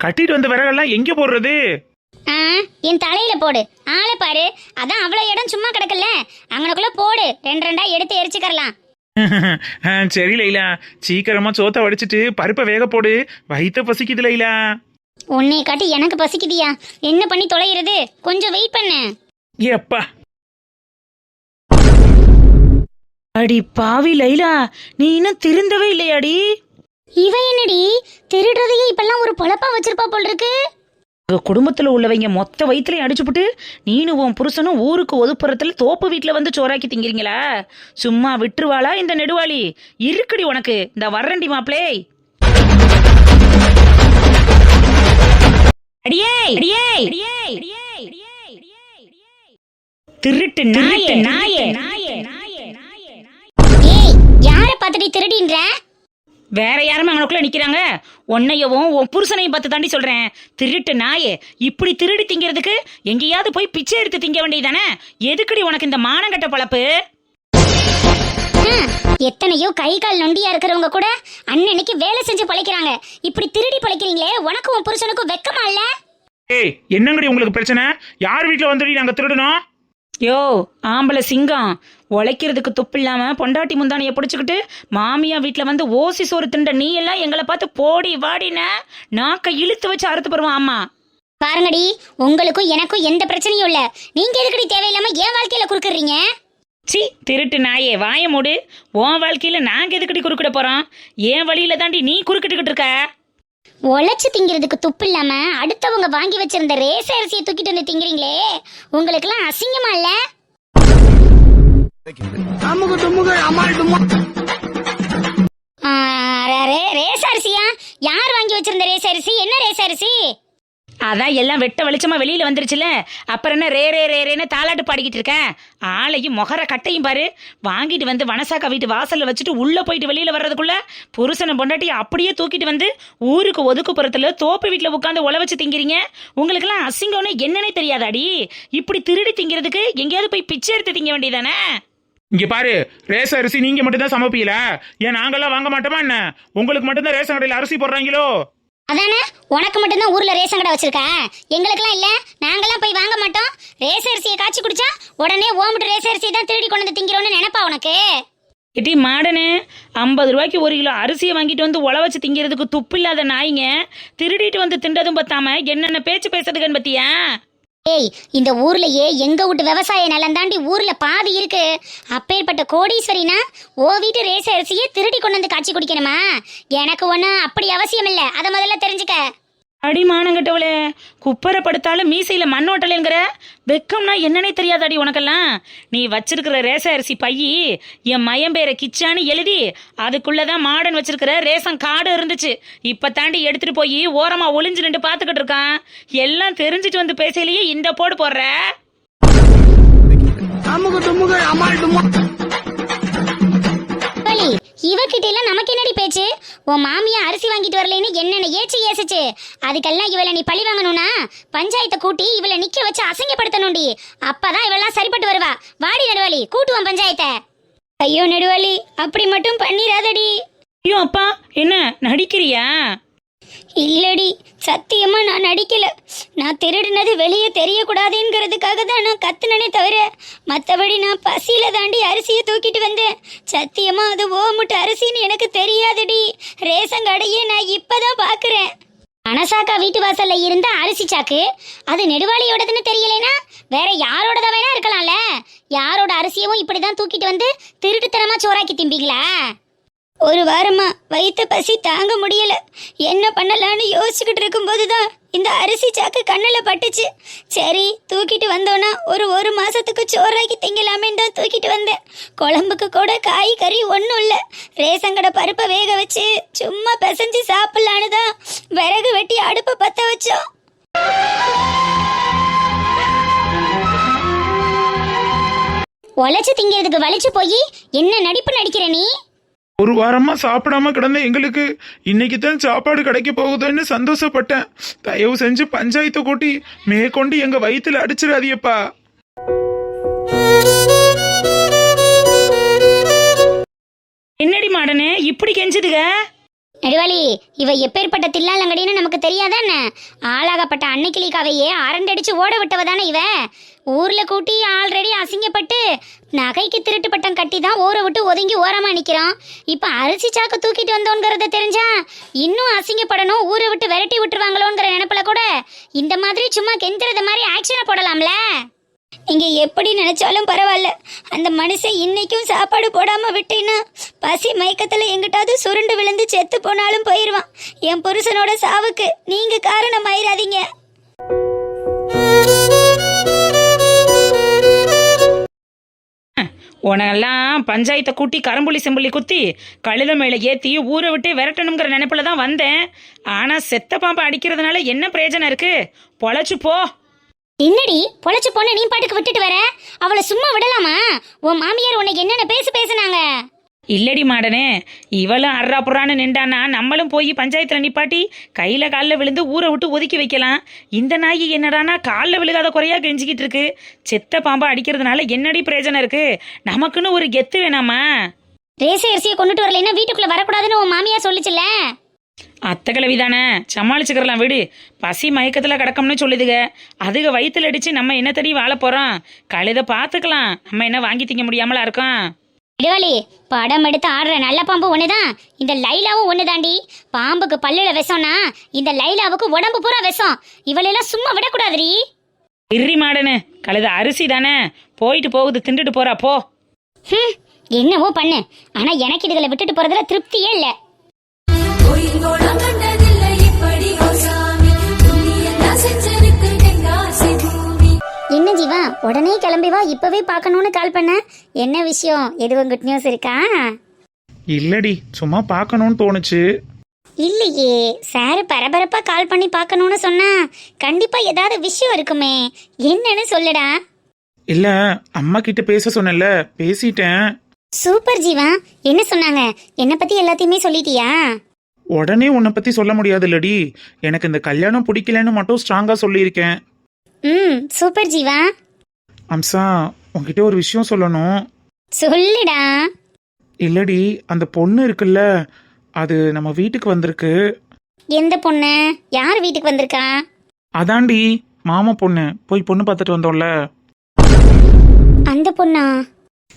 கட்டிட்டு வந்த விறகெல்லாம் எங்க போடுறது? ஆ என் தலையில போடு. ஆளை பாரு. அதான் அவ்வளோ இடம் சும்மா கிடக்கல அங்கனக்குள்ள போடு. ரெண்டு ரெண்டா எடுத்து எரிச்சுக்கறலாம். ஆ, சரி லைலா. சீக்கிரமா சோத்த வடிச்சிட்டு பருப்பை வேக போடு. வயித்த பசிக்குது லைலா. உன்னை காட்டி எனக்கு பசிக்குதியா? என்ன பண்ணி தொலைகிறது கொஞ்சம் வெயிட் பண்ணு. எப்பா அடி பாவி லைலா. நீ இன்னும் திருந்தவே இல்லையாடி? இவ என்னடி திருடுறதையே இப்பெல்லாம் ஒரு பொழப்பா வச்சிருப்பா போல் இருக்கு உங்க குடும்பத்துல உள்ளவங்க மொத்த வயிற்றுலையும் அடிச்சுப்புட்டு நீனும் உன் புருஷனும் ஊருக்கு ஒதுப்புறத்துல தோப்பு வீட்டுல வந்து சோறாக்கி திங்கிறீங்களா? சும்மா விட்டுருவாளா இந்த நெடுவாளி? இருக்குடி உனக்கு இந்த வர்றண்டி மாப்பிளே. அடியே அடியே திருட்டு நாயே நாயே நாயே நாயே நாயே யார பார்த்துட்டு திருடின்ற? வேற யாருமே அவனுக்குள்ள நிக்கிறாங்க? உன்னையவும் உன் புருஷனையும் பார்த்து தாண்டி சொல்றேன். திருட்டு நாயே இப்படி திருடி திங்கிறதுக்கு எங்கேயாவது போய் பிச்சை எடுத்து திங்க வேண்டியதானே எதுக்குடி உனக்கு இந்த மானங்கட்ட பழப்பு? எத்தனையோ கை கால் நொண்டியா இருக்கிறவங்க கூட அன்னன்னைக்கு வேலை செஞ்சு பழைக்கிறாங்க. இப்படி திருடி பழைக்கிறீங்களே உனக்கும் உன் புருஷனுக்கும் வெக்கமா இல்ல? ஏய் என்னங்கடி உங்களுக்கு பிரச்சனை? யார் வீட்டுல வந்துடி நாங்க திருடணும்? யோ ஆம்பளை சிங்கம். உழைக்கிறதுக்கு துப்பு இல்லாம பொண்டாட்டி முந்தானைய பிடிச்சுக்கிட்டு மாமியா வீட்ல வந்து ஓசி சோறு திண்ட நீ எல்லாம் எங்களை பார்த்து போடி வாடின? நாக்க இழுத்து வச்சு அறுத்து போருவான் ஆமா பாருங்கடி உங்களுக்கும் எனக்கும் எந்த பிரச்சனையும் இல்ல. நீங்க எதுக்கடி தேவையில்லாம என் வாழ்க்கையில குறுக்குறீங்க? சி திருட்டு நாயே வாய மூடு. உன் வாழ்க்கையில நாங்க எதுக்கடி குறுக்கிட போறோம்? என் வழியில தாண்டி நீ குறுக்கிட்டுக்கிட்டு இருக்க. உழைச்சு திங்கிறதுக்கு துப்பு இல்லாம அடுத்தவங்க வாங்கி வச்சிருந்த ரேச அரிசியை தூக்கிட்டு வந்து திங்கிறீங்களே உங்களுக்கெல்லாம் அசிங்கமா இல்ல? ரேச அரிசியா? யார் வாங்கி வச்சிருந்த ரேச அரிசி? என்ன ரேச அரிசி? அதான் எல்லாம் வெட்ட வெளிச்சமா வெளியில வந்துருச்சுல அப்புறம் என்ன ரே ரே ரே ரேன்னு தாளாட்டு பாடிக்கிட்டு இருக்கேன். ஆளையும் மொகர கட்டையும் பாரு. வாங்கிட்டு வந்து வனசாக்கா வீட்டு வாசல்ல வச்சுட்டு உள்ள போயிட்டு வெளியில வர்றதுக்குள்ள புருஷனை பொண்டாட்டி அப்படியே தூக்கிட்டு வந்து ஊருக்கு ஒதுக்குப்புறத்துல தோப்பு வீட்டுல உட்காந்து உழ வச்சு திங்கிறீங்க. உங்களுக்கெல்லாம் அசிங்கம்னு என்னன்னே தெரியாதாடி? இப்படி திருடி திங்கிறதுக்கு எங்கேயாவது போய் பிச்சை எடுத்து திங்க வேண்டியதானே? இங்க பாரு ரேச அரிசி நீங்க மட்டும்தான் சமைப்பீல ஏன் நாங்கெல்லாம் வாங்க மாட்டோமா என்ன? உங்களுக்கு மட்டும்தான் ரேஷன் கடையில் அரிசி போடுறாங்களோ? அதானே? உனக்கு மட்டும்தான் ஊர்ல ரேஷன் கடை வச்சிருக்க? எங்களுக்கெல்லாம் இல்ல. நாங்கெல்லாம் போய் வாங்க மாட்டோம். ரேச அரிசியை காய்ச்சி குடிச்சா உடனே ஓம்பிட்டு ரேச அரிசி தான் திருடி கொண்டு வந்து திங்கிறோம்னு நினைப்பா உனக்கு? இட்டி மாடனு ஐம்பது ரூபாய்க்கு ஒரு கிலோ அரிசியை வாங்கிட்டு வந்து உழ வச்சு திங்கிறதுக்கு துப்பு இல்லாத நாய்ங்க. திருடிட்டு வந்து திண்டதும் பத்தாம என்னென்ன பேச்சு பேசுறதுக்குன்னு பத்தியா? ஏய் இந்த ஊர்லயே எங்க வீட்டு விவசாய நிலம் தாண்டி ஊர்ல பாதி இருக்கு. அப்பேற்பட்ட கோடீஸ்வரினா ஓ வீட்டு ரேச அரிசியை திருடி கொண்டு வந்து காய்ச்சி குடிக்கணுமா? எனக்கு ஒன்றும் அப்படி அவசியம் இல்லை அதை முதல்ல தெரிஞ்சுக்க. அடி மானங்கட்டவளே குப்பரை படுத்தாலும் மீசையில மண்ணோட்டலைங்கிற வெக்கம்னா என்னன்னே தெரியாதாடி உனக்கெல்லாம்? நீ வச்சிருக்கிற ரேச அரிசி பையி என் மயம் பேரை கிச்சான்னு எழுதி அதுக்குள்ளதான் மாடன் வச்சிருக்கிற ரேஷன் காடு இருந்துச்சு. இப்ப தாண்டி எடுத்துட்டு போய் ஓரமா ஒளிஞ்சு நின்று பாத்துக்கிட்டு இருக்கான். எல்லாம் தெரிஞ்சிட்டு வந்து பேசலையே இந்த போடு போடுற. வலி இவகிட்ட எல்லாம் நமக்கு என்னடி பேச்சு? உன் மாமியா அரிசி வாங்கிட்டு வரலைன்னு என்னென்ன ஏச்சு ஏசுச்சு? அதுக்கெல்லாம் இவளை நீ பழி வாங்கணும்னா பஞ்சாயத்தை கூட்டி இவளை நிக்க வச்சு அசிங்கப்படுத்தணும்டி. அப்பதான் இவெல்லாம் சரிப்பட்டு வருவா. வாடி நடுவாளி கூட்டுவான் பஞ்சாயத்தை. ஐயோ நடுவாளி அப்படி மட்டும் பண்ணிராதடி. ஐயோ அப்பா என்ன நடிக்கிறியா? இல்லடி சத்தியமா நான் நடிக்கல. நான் திருடினது வெளியே தெரியக்கூடாதுங்கிறதுக்காக தான் நான் கத்துனனே தவிர மற்றபடி நான் பசியில தாண்டி அரிசியை தூக்கிட்டு வந்தேன். சத்தியமா அது ஓமுட்டு அரிசின்னு எனக்கு தெரியாதுடி. ரேஷன் கடையே நான் இப்பதான் பாக்குறேன். அனசாக்கா வீட்டு வாசல்ல இருந்த அரிசி சாக்கு அது நெடுவாளியோடதுன்னு தெரியலனா? வேற யாரோடத வேணா இருக்கலாம்ல. யாரோட அரிசியவும் இப்படிதான் தூக்கிட்டு வந்து திருட்டுத்தனமா சோறாக்கி திம்பிங்களா? ஒரு வாரமா வயிற்று பசி தாங்க முடியல. என்ன பண்ணலான்னு யோசிச்சுக்கிட்டு இருக்கும்போது தான் இந்த அரிசி சாக்கு கண்ணில் பட்டுச்சு. சரி தூக்கிட்டு வந்தோன்னா ஒரு ஒரு மாதத்துக்கு சோறாக்கி திங்கலாமேன்னு தான் தூக்கிட்டு வந்தேன். குழம்புக்கு கூட காய் கறி ஒன்றும் இல்லை. ரேஷன் கடை பருப்பை வேக வச்சு சும்மா பிசைஞ்சு சாப்பிட்லான்னு தான் விறகு வெட்டி அடுப்பை பற்ற வச்சோம். உழைச்சு திங்கிறதுக்கு வலிச்சு போய் என்ன நடிப்பு நடிக்கிற நீ? ஒரு வாரமா சாப்பிடாம கிடந்த எங்களுக்கு இன்னைக்கு தான் சாப்பாடு கிடைக்க போகுதுன்னு சந்தோஷப்பட்டேன். தயவு செஞ்சு பஞ்சாயத்தை கூட்டி மேற்கொண்டு எங்க வயித்துல அடிச்சிடாதியப்பா என்னடி மாடனு இப்படி கெஞ்சுதுக? நெடுவாளி இவ எப்பேற்பட்ட தில்லாலங்கடின்னு நமக்கு தெரியாதானே? ஆளாகப்பட்ட அன்னைக்கிளிக்காவையே அரண்டடிச்சு ஓட விட்டவ தானே இவ? ஊர்ல கூட்டி ஆல்ரெடி அசிங்கப்பட்டு நகைக்கு திருட்டு பட்டம் கட்டி தான் ஊரை விட்டு ஒதுங்கி ஓரமா நிக்கிறான். இப்ப அரிசி சாக்கு தூக்கிட்டு வந்தோங்கிறத தெரிஞ்சா இன்னும் அசிங்கப்படணும் ஊரை விட்டு விரட்டி விட்டுருவாங்களோங்கிற நினைப்புல கூட இந்த மாதிரி சும்மா கெஞ்சுறது மாதிரி ஆக்ஷனை போடலாம்ல? இங்கே எப்படி நினைச்சாலும் பரவாயில்ல. அந்த மனுஷன் இன்னைக்கும் சாப்பாடு போடாம விட்டேன்னா பசி மயக்கத்துல எங்கிட்டாவது சுருண்டு விழுந்து செத்து போனாலும் போயிருவான். என் புருஷனோட சாவுக்கு நீங்க காரணம் உனெல்லாம் பஞ்சாயத்தை கூட்டி கரம்புள்ளி செம்புள்ளி குத்தி கழுத மேலே ஏற்றி ஊரை விட்டு விரட்டணுங்கிற நினைப்பில் தான் வந்தேன். ஆனால் செத்த பாம்பை அடிக்கிறதுனால என்ன பிரயோஜனம் இருக்கு? பொழைச்சு போ. என்னடி? பொழைச்சு போன நீ பாட்டுக்கு விட்டுட்டு வர? அவளை சும்மா விடலாமா? உன் மாமியார் உன்னை என்னென்ன பேசி பேசுனாங்க? இல்லடி மாடனே இவளும் அர்ரா புறான்னு நின்றானா நம்மளும் போய் பஞ்சாயத்தில் நிப்பாட்டி கையில் காலில் விழுந்து ஊரை விட்டு ஒதுக்கி வைக்கலாம். இந்த நாய் என்னடானா காலில் விழுகாத குறையா கெஞ்சிக்கிட்டு இருக்கு. செத்த பாம்பை அடிக்கிறதுனால என்னடி பிரயோஜனம் இருக்கு? நமக்குன்னு ஒரு கெத்து வேணாமா? ரேசை அரிசியை கொண்டுட்டு வரலைன்னா வீட்டுக்குள்ள வரக்கூடாதுன்னு உன் மாமியார் சொல்லுச்சுல்ல? அத்தை கிழவி தானே சமாளிச்சுக்கிறலாம் வீடு. பசி மயக்கத்தில் கிடக்கம்னு சொல்லுதுக. அதுக வயித்துல அடிச்சு நம்ம என்ன தடி வாழ போகிறோம் கழுத பார்த்துக்கலாம். நம்ம என்ன வாங்கி திங்க முடியாமலா இருக்கோம்? இடுவாளி படம் எடுத்து ஆடுற நல்ல பாம்பு ஒண்ணுதான். இந்த லைலாவும் ஒண்ணுதாண்டி. பாம்புக்கு பல்லுல விஷம்னா இந்த லைலாவுக்கு உடம்பு பூரா விஷம். இவளெல்லாம் சும்மா விடக்கூடாதுடி. இர்ரி மாடனு கழுத அரிசி தானே? போயிட்டு போகுது திண்டுட்டு போறா போ. என்னவோ பண்ணு. ஆனா எனக்கு இதுகளை விட்டுட்டு போறதுல திருப்தியே இல்ல. உடனே கிளம்பி வா இப்பவே பார்க்கணும்னு கால் பண்ண. என்ன விஷயம்? எதுவும் குட் நியூஸ் இருக்கா? இல்லடி சும்மா பார்க்கணும்னு தோணுச்சு. இல்லையே சார் பரபரப்பா கால் பண்ணி பார்க்கணும்னு சொன்னா கண்டிப்பா ஏதாவது விஷயம் இருக்குமே. என்னன்னு சொல்லுடா. இல்ல அம்மா கிட்ட பேச சொன்னேன்ல பேசிட்டேன். சூப்பர் ஜீவா என்ன சொன்னாங்க? என்ன பத்தி எல்லாத்தையுமே சொல்லிட்டியா? உடனே உன்னை பத்தி சொல்ல முடியாது இல்லடி எனக்கு இந்த கல்யாணம் பிடிக்கலன்னு மட்டும் ஸ்ட்ராங்கா சொல்லியிருக்கேன். ம் சூப்பர் ஜீவா. அம்சா உன்கிட்ட ஒரு விஷயம் சொல்லணும். சொல்லுடா. இல்லடி அந்த பொண்ணு இருக்குல்ல அது நம்ம வீட்டுக்கு வந்திருக்கு. எந்த பொண்ணு? யார் வீட்டுக்கு வந்திருக்கா? அதாண்டி மாமா பொண்ணு. போய் பொண்ணு பார்த்துட்டு வந்தோம்ல. அந்த பொண்ணா?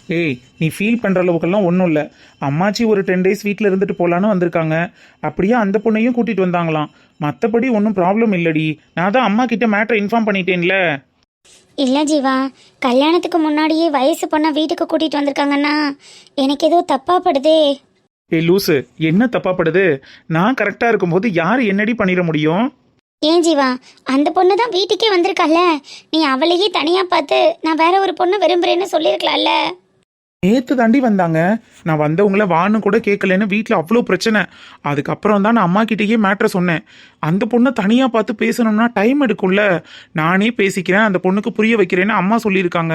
ஏய் நீ ஃபீல் பண்ற அளவுக்கெல்லாம் ஒன்றும் இல்லை. அம்மாச்சி ஒரு டென் டேஸ் வீட்டில் இருந்துட்டு போலான்னு வந்திருக்காங்க. அப்படியே அந்த பொண்ணையும் கூட்டிட்டு வந்தாங்களாம். மற்றபடி ஒன்றும் ப்ராப்ளம் இல்லடி. நான் தான் அம்மா கிட்ட மேட்டரை இன்ஃபார்ம் பண்ணிட்டேன்ல. இல்ல ஜீவா கல்யாணத்துக்கு முன்னாடியே வயசு பொண்ணை வீட்டுக்கு கூட்டிட்டு வந்திருக்காங்கன்னா எனக்கு ஏதோ தப்பா படுதே ஏய் லூசு என்ன தப்பாப்படுது? நான் கரெக்டாக இருக்கும்போது யார் என்னடி பண்ணிட முடியும்? ஏன் ஜீவா அந்த பொண்ணு தான் வீட்டுக்கே வந்திருக்கால நீ அவளையே தனியா பார்த்து நான் வேற ஒரு பொண்ணு விரும்புறேன்னு சொல்லியிருக்கலாம்ல. நேற்று தாண்டி வந்தாங்க. நான் வந்தவங்கள வான்னு கூட கேட்கலன்னு வீட்டில் அவ்வளோ பிரச்சனை. அதுக்கப்புறம் தான் நான் அம்மா கிட்டேயே மேட்ரை சொன்னேன். அந்த பொண்ணை தனியாக பார்த்து பேசணும்னா டைம் எடுக்கும்ல. நானே பேசிக்கிறேன் அந்த பொண்ணுக்கு புரிய வைக்கிறேன்னு அம்மா சொல்லியிருக்காங்க.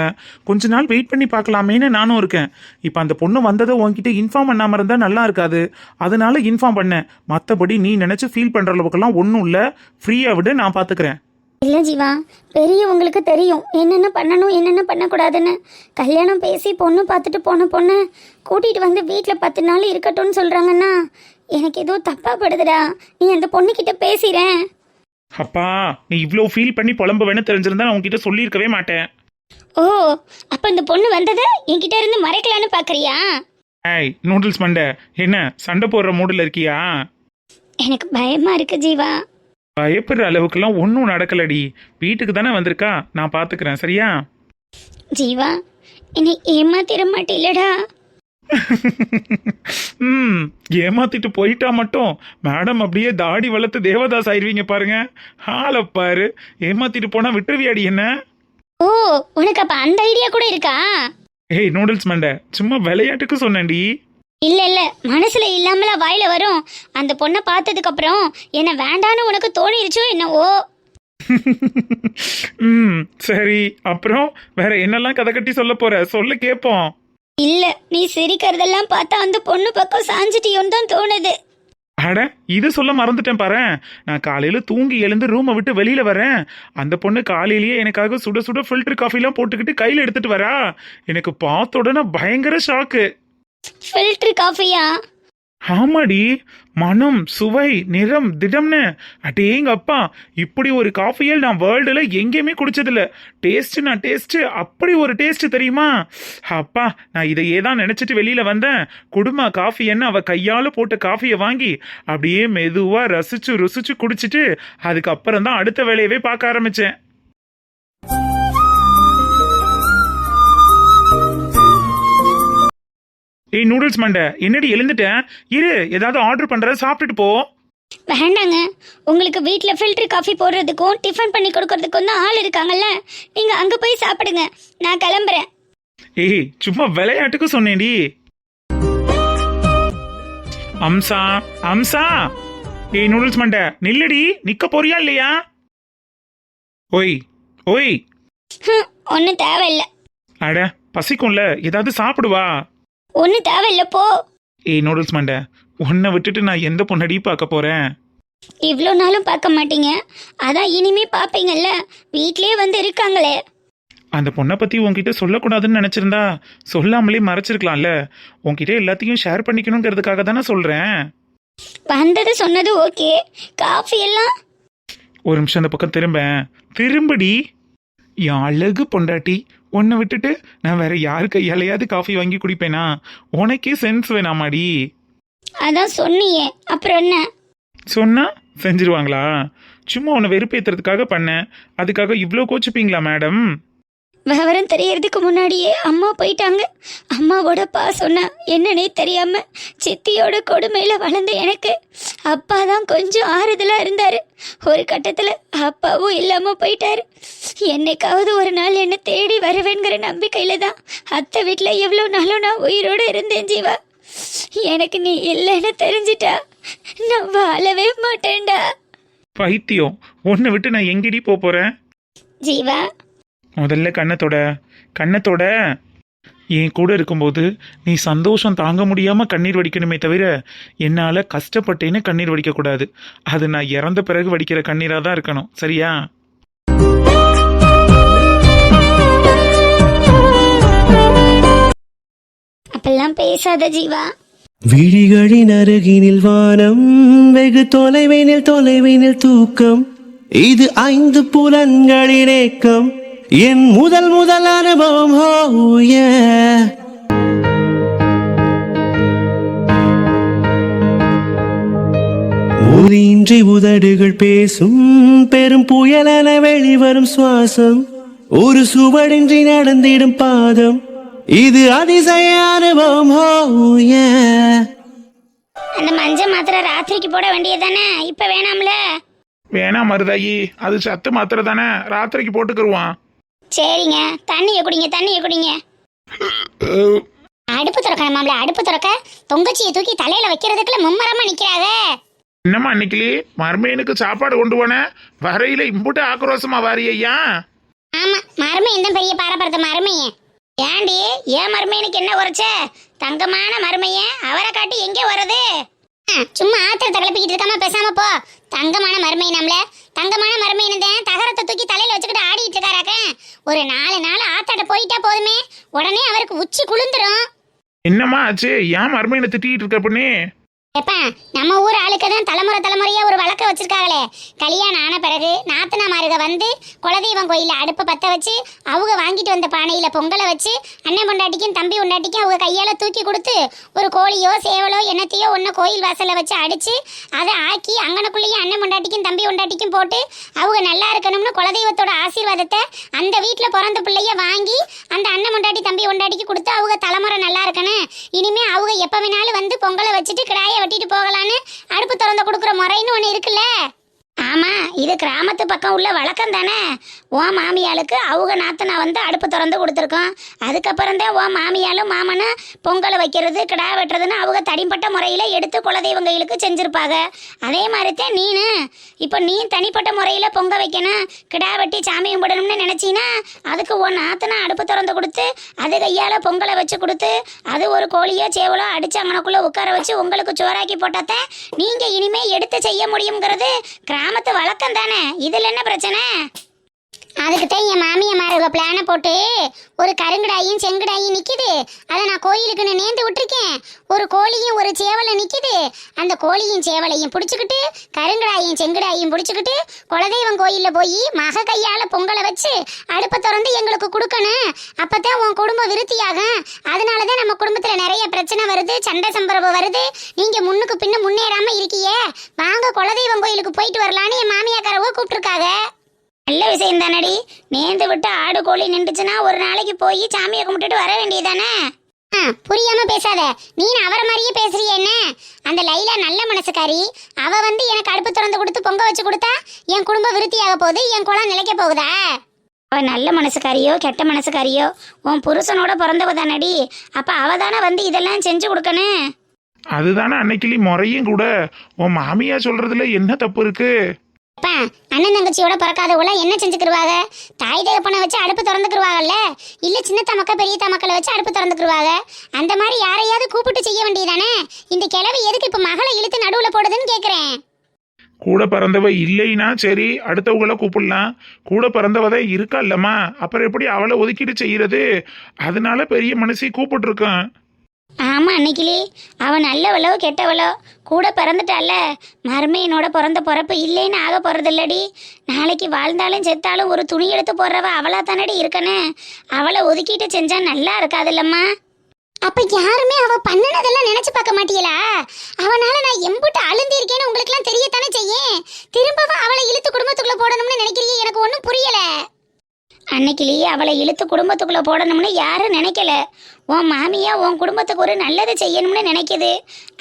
கொஞ்ச நாள் வெயிட் பண்ணி பார்க்கலாமேன்னு நானும் இருக்கேன். இப்போ அந்த பொண்ணு வந்ததை உன்கிட்ட இன்ஃபார்ம் பண்ணாமல் இருந்தால் நல்லா இருக்காது. அதனால இன்ஃபார்ம் பண்ணேன். மற்றபடி நீ நினச்சி ஃபீல் பண்ணுற அளவுக்குலாம் ஒன்றும் இல்லை. ஃப்ரீயாக விடு நான் பார்த்துக்கிறேன் இல்ல ஜீவா பெரியவங்களுக்கு தெரியும். என்னென்ன பண்ணணும் என்னென்ன பண்ணக்கூடாதுன்னு. கல்யாணம் பேசி பொண்ணு பார்த்துட்டு போன பொண்ணு கூட்டிட்டு வந்து வீட்டில் பத்து நாள் இருக்கட்டும்னு சொல்றாங்கன்னா எனக்கு ஏதோ தப்பா படுதுடா. நீ அந்த பொண்ணுகிட்ட பேசிறேன். அப்பா நீ இவ்வளோ ஃபீல் பண்ணி புலம்புவேன்னு தெரிஞ்சிருந்தா நான் உன்கிட்ட சொல்லியிருக்கவே மாட்டேன். ஓ அப்ப இந்த பொண்ணு வந்ததை என்கிட்ட இருந்து மறைக்கலான்னு பாக்குறியா? ஏய் நூடுல்ஸ் மண்டை. என்ன சண்டை போடுற மூடில் இருக்கியா? எனக்கு பயமா இருக்கு ஜீவா. பயப்படுற அளவுக்குலாம் ஒன்றும் நடக்கலடி. வீட்டுக்கு தானே வந்திருக்கா? நான் பார்த்துக்கிறேன் சரியா? ஜீவா என்னை ஏமாத்திர மாட்டேலடா. ம் ஏமாத்திட்டு போயிட்டா மட்டும் மேடம் அப்படியே தாடி வளர்த்து தேவதாஸ் ஆயிருவீங்க பாருங்க. ஆளை பாரு. ஏமாத்திட்டு போனா விட்டுருவியாடி என்ன? ஓ உனக்கு அப்ப அந்த ஐடியா கூட இருக்கா? ஏய் நூடுல்ஸ் மண்டை. சும்மா விளையாட்டுக்கு சொன்னேன்டி. இல்ல இல்ல. மனசுல இல்லாமல வாயில வரும். அந்த பொண்ணை பார்த்ததுக்கு அப்புறம் என்ன வேண்டான்னு உனக்கு தோணிருச்சோ என்னவோ? ம் சரி. அப்புறம் வேற என்னெல்லாம் கதை கட்டி சொல்ல போற? சொல்ல கேட்போம் இல்ல நீ சிரிக்கிறதெல்லாம் பார்த்தா அந்த பொண்ணு பக்கம் சாஞ்சிட்டியோன்னு தான் தோணுது. அட இது சொல்ல மறந்துட்டேன் பாரேன். நான் காலையில தூங்கி எழுந்து ரூமை விட்டு வெளியில வரேன். அந்த பொண்ணு காலையிலேயே எனக்காக சுட சுட ஃபில்டர் காஃபிலாம் போட்டுக்கிட்டு கையில எடுத்துட்டு வரா. எனக்கு பார்த்த உடனே பயங்கர ஷாக்கு ஃபில்டர் காஃபியா ஆமாடி. மனம் சுவை நிறம் திடம்னு. அடேங்க அப்பா இப்படி ஒரு காஃபியை நான் வேர்ல்டுல எங்கேயுமே குடிச்சதில்ல. டேஸ்ட் நான் டேஸ்ட் அப்படி ஒரு டேஸ்ட் தெரியுமா? அப்பா நான் இதையே தான் நினைச்சிட்டு வெளியில வந்தேன். குடுமா காஃபி என்ன அவ கையால போட்ட காஃபியை வாங்கி அப்படியே மெதுவா ரசிச்சு ருசிச்சு குடிச்சிட்டு அதுக்கப்புறம் தான் அடுத்த வேலையவே பார்க்க ஆரம்பிச்சேன். ஏய் நூடுல்ஸ் மண்டை. என்னடி எழுந்துட்டேன் இரு ஏதாவது ஆர்டர் பண்றத சாப்பிட்டுட்டு போ. வேண்டாங்க. உங்களுக்கு வீட்டில் ஃபில்டர் காஃபி போடுறதுக்கும் டிஃபன் பண்ணி கொடுக்கறதுக்கும் தான் ஆள் இருக்காங்கல்ல? நீங்கள் அங்கே போய் சாப்பிடுங்க. நான் கிளம்புறேன். ஏய் சும்மா விளையாட்டுக்கு சொன்னேன்டி. அம்சா அம்சா. ஏய் நூடுல்ஸ் மண்டை நில்லடி. நிக்க போறியா இல்லையா? ஓய் ஓய். ஒன்றும் தேவையில்லை. அட பசிக்கும்ல. ஏதாவது சாப்பிடுவா ஒன்றும் தேவையில்லை போ. ஏய் நூடுல்ஸ் மண்டை உன்னை விட்டுட்டு நான் எந்த பொண்ணடி பார்க்க போறேன்? இவ்வளோ நாளும் பார்க்க மாட்டீங்க. அதான் இனிமே பார்ப்பீங்கல்ல. வீட்லயே வந்து இருக்காங்களே. அந்த பொண்ணை பத்தி உன்கிட்ட சொல்லக்கூடாதுன்னு நினைச்சிருந்தா சொல்லாமலே மறைச்சிருக்கலாம்ல. உன்கிட்ட எல்லாத்தையும் ஷேர் பண்ணிக்கணுங்கிறதுக்காக தானே சொல்றேன். வந்தது சொன்னது ஓகே. காஃபி எல்லாம்? ஒரு நிமிஷம் அந்த பக்கம் திரும்ப திரும்படி. என் அழகு பொண்டாட்டி உன்னை விட்டுட்டு நான் வேற யாரு கையாலையாவது காஃபி வாங்கி குடிப்பேனா? உனக்கே சென்ஸ் வேணாமாடி. அதான் சொன்னியே. அப்புறம் என்ன? சொன்னா செஞ்சிருவாங்களா? சும்மா உன்னை வெறுப்பேத்துறதுக்காக பண்ணேன் அதுக்காக இவ்வளோ கோச்சுப்பீங்களா மேடம் விவரம் தெரியறதுக்கு முன்னாடியே அம்மா போயிட்டாங்க. அம்மாவோட பாசம்னா என்னன்னே தெரியாம சித்தியோட கொடுமையில வளர்ந்த எனக்கு அப்பா தான் கொஞ்சம் ஆறுதலா இருந்தாரு. ஒரு கட்டத்துல அப்பாவும் இல்லாம போயிட்டாரு. என்னைக்காவது ஒரு நாள் என்ன தேடி வருவேங்கிற நம்பிக்கையில தான் அத்தை வீட்டில் எவ்வளோ நாளும் நான் உயிரோட இருந்தேன் ஜீவா. எனக்கு நீ இல்லைன்னு தெரிஞ்சிட்டா நான் வாழவே மாட்டேன்டா. பைத்தியம் உன்னை விட்டு நான் எங்கடி போறேன்? ஜீவா முதல்ல கண்ணத்தோட கண்ணத்தோட. என் கூட இருக்கும்போது நீ சந்தோஷம் தாங்க முடியாம கண்ணீர் வடிக்கணுமே தவிர என்னால கஷ்டப்பட்டேன்னு கண்ணீர் வடிக்க கூடாது அது நான் இறந்த பிறகு வடிக்கிற கண்ணீரா தான் இருக்கணும். சரியா? அப்பெல்லாம் பேசாத ஜீவா. விழிகளின் அருகினில் வானம் வெகு தொலைவினில் தொலைவினில் தூக்கம். இது ஐந்து புலன்களின் ஏக்கம். என் முதல் முதல் அனுபவம் yeah. ஒலியின்றி உதடுகள் பேசும் பெரும் புயலென வெளிவரும் சுவாசம். ஒரு சுவடின்றி நடந்திடும் பாதம். இது அதிசய அனுபவம். அந்த மஞ்சள் மாத்திரை ராத்திரிக்கு போட வேண்டியதானே இப்ப வேணாம்ல. வேணாம் மருதாயி. அது சத்து மாத்திரை தானே. ராத்திரிக்கு போட்டுக்கிருவான். சரிங்க. தண்ணிய குடிங்க தண்ணிய குடிங்க. அடுப்பு திறக்கணுமாம்ல அடுப்பு திறக்க தொங்கச்சியை தூக்கி தலையில வைக்கிறதுக்குள்ள மும்மரமா நிக்கிறாங்க. என்னம்மா அன்னைக்கிளி மருமையனுக்கு சாப்பாடு கொண்டு போனேன் வரையில இம்புட்டு ஆக்ரோஷமா வாரியையா ஆமா மருமையன் தான் பெரிய பாரபரத்த மருமையன் ஏண்டி ஏன் மருமையனுக்கு என்ன உரைச்ச தங்கமான மருமையன் அவரை காட்டி எங்க வருது? ஆ, சும்மா ஆத்திரத்தை கிளப்பிக்கிட்டு இருக்காம பேசாம போ. தங்கமான மருமை நம்மள. தங்கமான மருமை இருந்தேன் தகரத்தை தூக்கி தலையில வச்சுக்கிட்டு ஆடிட்டு இருக்காராக்க. ஒரு நாலு நாள் ஆத்தாட்ட போயிட்டா போதுமே. உடனே அவருக்கு உச்சி குளிந்துரும். என்னம்மா ஆச்சு? ஏன் மருமையனை திட்டிகிட்டு இருக்க பொண்ணே? எப்பா நம்ம ஊர் ஆளுக்கு தான் தலைமுறை தலைமுறையா ஒரு வழக்கம் வச்சிருக்காங்களே. கல்யாணம் ஆன பிறகு நாத்தனாமாருக வந்து குலதெய்வம் கோயில அடுப்பு பத்த வச்சு அவங்க வாங்கிட்டு வந்த பானையில பொங்கலை வச்சு அண்ணன் பொண்டாட்டிக்கும் தம்பி பொண்டாட்டிக்கும் அவங்க கையால தூக்கி கொடுத்து ஒரு கோழியோ சேவலோ என்னத்தையோ ஒன்று கோயில் வாசல்ல வச்சு அடிச்சு அதை ஆக்கி அங்கனக்குள்ளேயும் அண்ணன் பொண்டாட்டிக்கும் தம்பி பொண்டாட்டிக்கும் போட்டு அவங்க நல்லா இருக்கணும்னு குலதெய்வத்தோட ஆசீர்வாதத்தை அந்த வீட்டில் பிறந்த பிள்ளைய வாங்கி அந்த அண்ணன் பொண்டாட்டி தம்பி பொண்டாட்டிக்கு கொடுத்து அவங்க தலைமுறை நல்லா இருக்கணும். இனிமே அவங்க எப்போ வேணாலும் வந்து பொங்கலை வச்சுட்டு கிடாயை வெட்டிட்டு போகலான்னு அடுப்பு திறந்து கொடுக்குற முறைன்னு ஒன்று இருக்குல்ல? ஆமா இது கிராமத்து பக்கம் உள்ள வழக்கம் தானே? ஓ மாமியாளுக்கு அவங்க நாத்தனா வந்து அடுப்பு திறந்து கொடுத்துருக்கோம். அதுக்கப்புறம் தான் ஓ மாமியாலும் மாமனும் பொங்கலை வைக்கிறது கிடா வெட்டுறதுன்னு அவங்க தனிப்பட்ட முறையில் எடுத்து குலதெய்வங்களுக்கு கையிலுக்கு செஞ்சுருப்பாங்க. அதே மாதிரி தான் நீனு. இப்போ நீ தனிப்பட்ட முறையில் பொங்க வைக்கணும் கிடா வெட்டி சாமி கும்பிடணும்னு நினச்சின்னா அதுக்கு உன் நாத்தனா அடுப்பு திறந்து கொடுத்து அது கையால் பொங்கலை வச்சு கொடுத்து அது ஒரு கோழியோ சேவலோ அடிச்சு அங்கனக்குள்ளே உட்கார வச்சு உங்களுக்கு சோறாக்கி போட்டாத்தான் நீங்கள் இனிமே எடுத்து செய்ய முடியுங்கிறது கிராமத்து வழக்கம் தானே இதில் என்ன பிரச்சனை? அதுக்கு தான் என் மாமியமாரோட பிளானை போட்டு ஒரு கருங்கடாயும் செங்கடாயும் நிற்கிது அதை நான் கோயிலுக்குன்னு நேர்ந்து விட்டுருக்கேன். ஒரு கோழியும் ஒரு சேவலை நிற்கிது அந்த கோழியும் சேவலையும் பிடிச்சிக்கிட்டு கருங்கடாயும் செங்கடாயும் பிடிச்சிக்கிட்டு குலதெய்வம் கோயிலில் போய் மக கையால் பொங்கலை வச்சு அடுப்பை திறந்து எங்களுக்கு கொடுக்கணும். அப்போ தான் உன் குடும்பம் விருத்தியாகும். அதனால தான் நம்ம குடும்பத்தில் நிறைய பிரச்சனை வருது சண்டை சம்பரவு வருது. நீங்கள் முன்னுக்கு பின்ன முன்னேறாமல் இருக்கியே. வாங்க குலதெய்வம் கோயிலுக்கு போயிட்டு வரலான்னு என் மாமியாக்காரவோ கூப்பிட்டுருக்காங்க. நல்ல விஷயம் தானடி. நேர்ந்து விட்டு ஆடு கோழி நின்றுச்சுன்னா ஒரு நாளைக்கு போய் சாமியை கும்பிட்டுட்டு வர வேண்டியதானே புரியாம பேசாத. நீ அவர மாதிரியே பேசுறிய என்ன? அந்த லைலா நல்ல மனசுக்காரி. அவ வந்து எனக்கு அடுப்பு திறந்து கொடுத்து பொங்க வச்சு கொடுத்தா என் குடும்பம் விருத்தியாக போகுது என் குளம் நிலைக்க போகுதா? அவ நல்ல மனசுக்காரியோ கெட்ட மனசுக்காரியோ உன் புருஷனோட பிறந்தவ தானடி. அப்ப அவ தானே வந்து இதெல்லாம் செஞ்சு கொடுக்கணும் அதுதானே அன்னைக்கிளி முறையும் கூட. உன் மாமியா சொல்றதுல என்ன தப்பு இருக்கு? அண்ணன் தங்கச்சியோட பிறக்காதவங்கள என்ன செஞ்சுக்கிருவாங்க தாய் தகப்பனை வச்சு அடுப்பு திறந்துக்கிருவாங்கல்ல இல்ல சின்ன தமக்க பெரிய தமக்களை வச்சு அடுப்பு திறந்துக்கிருவாங்க அந்த மாதிரி யாரையாவது கூப்பிட்டு செய்ய வேண்டியதானே? இந்த கிழவி எதுக்கு இப்ப மகளை இழுத்து நடுவுல போடுதுன்னு கேக்குறேன். கூட பிறந்தவ இல்லைன்னா சரி அடுத்தவங்கள கூப்பிடலாம். கூட பிறந்தவ தான் இருக்கா இல்லம்மா? அப்புறம் எப்படி அவளை ஒதுக்கீடு செய்யறது? அதனால பெரிய மனசை கூப்பிட்டுருக்கான். ஆமா அன்னைக்கிலே. அவன் நல்லவளோ கெட்டவளோ கூட பிறந்துட்டால மருமையனோட பிறந்த பிறப்பு இல்லைன்னு ஆக போறது இல்லடி நாளைக்கு வாழ்ந்தாலும் செத்தாலும் ஒரு துணி எடுத்து போடுறவ அவளா தானடி இருக்கனே. அவளை ஒதுக்கிட்டு செஞ்சா நல்லா இருக்காதுல்லம்மா. அப்ப யாருமே அவ பண்ணனதெல்லாம் நினைச்சு பார்க்க மாட்டீங்களா அவனால நான் எம்புட்டு அழுந்தி இருக்கேன்னு உங்களுக்குலாம் தெரியத்தானே செய்யும் திரும்பவும் அவளை இழுத்து குடும்பத்துக்குள்ள போடணும்னு நினைக்கிறீங்க எனக்கு ஒன்றும் புரியல. அன்னைக்கிலேயே அவளை இழுத்து குடும்பத்துக்குள்ளே போடணும்னு யாரும் நினைக்கல. உன் மாமியா உன் குடும்பத்துக்கு ஒரு நல்லது செய்யணும்னு நினைக்குது.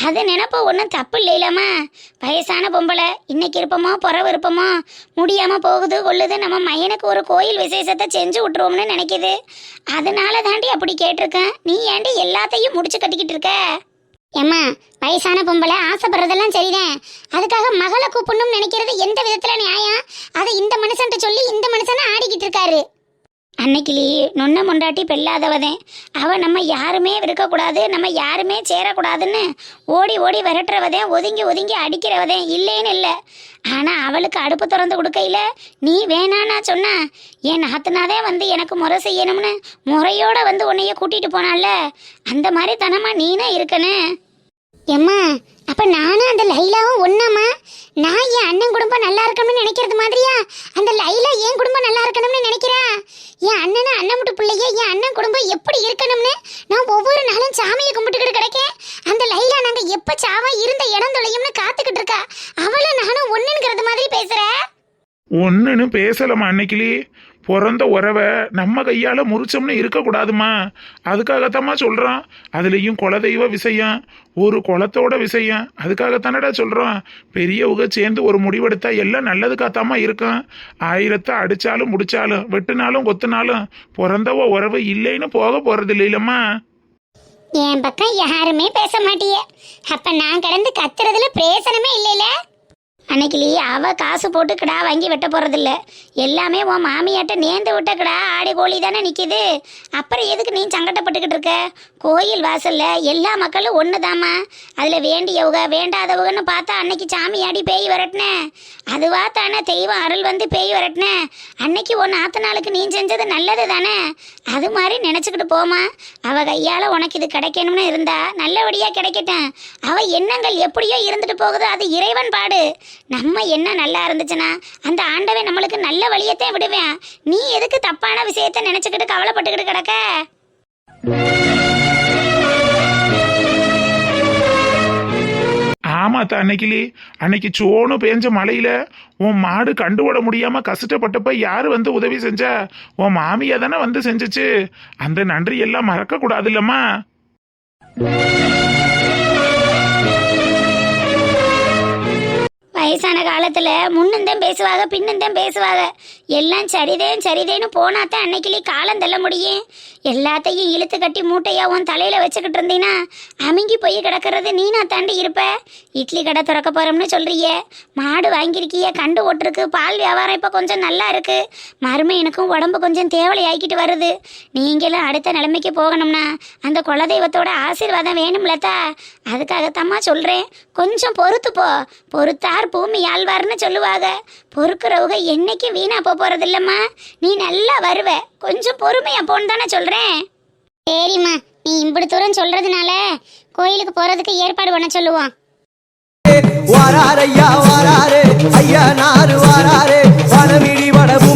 அது நினப்போ ஒன்றும் தப்பு இல்லைலம்மா. வயசான பொம்பளை இன்னைக்கு இருப்போமோ புறவு இருப்போமோ முடியாமல் போகுது கொள்ளுது நம்ம மையனுக்கு ஒரு கோயில் விசேஷத்தை செஞ்சு விட்டுருவோம்னு நினைக்குது. அதனால தாண்டி அப்படி கேட்டிருக்கேன். நீ ஏண்டி எல்லாத்தையும் முடிச்சு கட்டிக்கிட்டு இருக்க? ஏம்மா வயசான பொம்பளை ஆசைப்படுறதெல்லாம் சரிதான். அதுக்காக மகளை கூப்பிடணும்னு நினைக்கிறது எந்த விதத்தில் நியாயம்? அதை இந்த மனுஷன்ட்ட சொல்லி இந்த மனுஷனை ஆடிக்கிட்டு இருக்காரு. அன்னைக்கிளி நொன்ன முண்டாட்டி பெல்லாதவதேன் அவன் நம்ம யாருமே இருக்கக்கூடாது நம்ம யாருமே சேரக்கூடாதுன்னு ஓடி ஓடி விரட்டுறவதே ஒதுங்கி ஒதுங்கி அடிக்கிறவதே இல்லைன்னு இல்லை. ஆனால் அவளுக்கு அடுப்பு திறந்து கொடுக்கையில நீ வேணான்னா சொன்னா என் நாத்தனாதே வந்து எனக்கு முறை செய்யணும்னு முறையோட வந்து உன்னைய கூட்டிகிட்டு போனால அந்த மாதிரி தனமா நீனே இருக்கணும் எம்மா அப்ப நானும் அந்த லைலாவும் ஒன்னாமா நான் என் அண்ணன் குடும்பம் நல்லா இருக்கணும்னு நினைக்கிறது மாதிரியா? அந்த லைலா என் குடும்பம் நல்லா இருக்கணும்னு நினைக்கிறா என் அண்ணனும் அண்ணன் முட்டு பிள்ளைய என் அண்ணன் குடும்பம் எப்படி இருக்கணும்னு நான் ஒவ்வொரு நாளும் சாமியை கும்பிட்டுக்கிட்டு கிடைக்கேன் அந்த லைலா நாங்க எப்ப சாவா இருந்த இடம் தொலையும்னு காத்துக்கிட்டு இருக்கா? அவளை நானும் ஒண்ணுங்கிறது மாதிரி பேசுற? ஒன்றுன்னு பேசலம்மா அன்னைக்கிளி பிறந்த உறவை நம்ம கையால் முறிச்சோம்னு இருக்கக்கூடாதுமா அதுக்காகத்தாம்மா சொல்கிறோம் அதுலேயும் குலதெய்வ விஷயம் ஒரு குளத்தோட விஷயம். அதுக்காகத்தானடா சொல்கிறோம் பெரியவங்க சேர்ந்து ஒரு முடிவெடுத்தா எல்லாம் நல்லதுக்காகத்தாம்மா இருக்கும் ஆயிரத்தை அடித்தாலும் முடிச்சாலும் வெட்டுனாலும் கொத்துனாலும் பிறந்தவ உறவு இல்லைன்னு போக போகிறது இல்லைல்லம்மா என் பக்கம் யாருமே பேச மாட்டியே. அப்ப நான் கிடந்து கத்துறதுல பிரயோசனமே இல்லைல. அன்னைக்கு அவ காசு போட்டு கிடா வாங்கி வெட்ட போறதில்ல. எல்லாமே உன் மாமியாட்ட நேர்ந்து விட்ட கிடா ஆடி கோழி தானே நிக்குது. அப்புறம் எதுக்கு நீ சங்கடப்பட்டுக்கிட்டு இருக்க? கோயில் வாசல்ல எல்லா மக்களும் ஒன்றுதாம்மா அதில் வேண்டியவங்க வேண்டாதவங்கன்னு பார்த்தா அன்னைக்கு சாமி ஆடி பேய் வரட்டினேன் அதுவா தானே தெய்வம் அருள் வந்து பேய் வரட்டினேன் அன்னைக்கு உன் நாளுக்கு நீ செஞ்சது நல்லது தானே. அது மாதிரி நினச்சிக்கிட்டு போமா அவள் கையால் உனக்கு இது கிடைக்கணும்னு இருந்தா நல்லபடியாக கிடைக்கட்டும். அவள் எண்ணங்கள் எப்படியோ இருந்துட்டு போகுதோ அது இறைவன் பாடு. நம்ம என்ன நல்லா இருந்துச்சுன்னா அந்த ஆண்டவன் நம்மளுக்கு நல்ல வழியத்தான் விடுவேன். நீ எதுக்கு தப்பான விஷயத்த நினச்சிக்கிட்டு கவலைப்பட்டுக்கிட்டு கிடக்க? ஆமாத்தா அன்னைக்கிளி அன்னைக்கு சோனு பேஞ்ச மழையில உன் மாடு கண்டுவிட முடியாம கஷ்டப்பட்டப்ப யாரு வந்து உதவி செஞ்சா? உன் மாமியா தானே வந்து செஞ்சுச்சு. அந்த நன்றி எல்லாம் மறக்க கூடாது இல்லம்மா வயசான காலத்துல முன்னுந்தான் பேசுவாங்க பின்னுந்தான் பேசுவாங்க எல்லாம் சரிதேன் சரிதேன்னு போனாத்தான் அன்னைக்கிளி காலம் தள்ள முடியும். எல்லாத்தையும் இழுத்து கட்டி மூட்டையா உன் தலையில வச்சுக்கிட்டு இருந்தீங்கன்னா அமுங்கி போய் கிடக்கிறது நீனா தாண்டி இருப்ப? இட்லி கடை திறக்க போறோம்னு சொல்கிறியே மாடு வாங்கியிருக்கிய கண்டு ஓட்டிருக்கு பால் வியாபாரம் இப்போ கொஞ்சம் நல்லா இருக்கு. மருமையனுக்கும் உடம்பு கொஞ்சம் தேவலை ஆக்கிட்டு வருது. நீங்களும் அடுத்த நிலைமைக்கு போகணும்னா அந்த குலதெய்வத்தோட ஆசீர்வாதம் வேணும்லத்தா அதுக்காகத்தாம்மா சொல்றேன். கொஞ்சம் பொறுத்து போ. பொறுத்தார் பூமி ஆழ்வார்னு சொல்லுவாங்க பொறுக்கிறவங்க என்னைக்கு வீணா போக போறது இல்லம்மா நீ நல்லா வருவ. கொஞ்சம் பொறுமையா போன்னு தானே போகிறேன் சரிம்மா நீ இப்படி தூரம் சொல்றதுனால கோயிலுக்கு போறதுக்கு ஏற்பாடு பண்ண சொல்லுவான் வராரையா வராரே. ஐயா நாறு வராரே. வடமிடி வடபு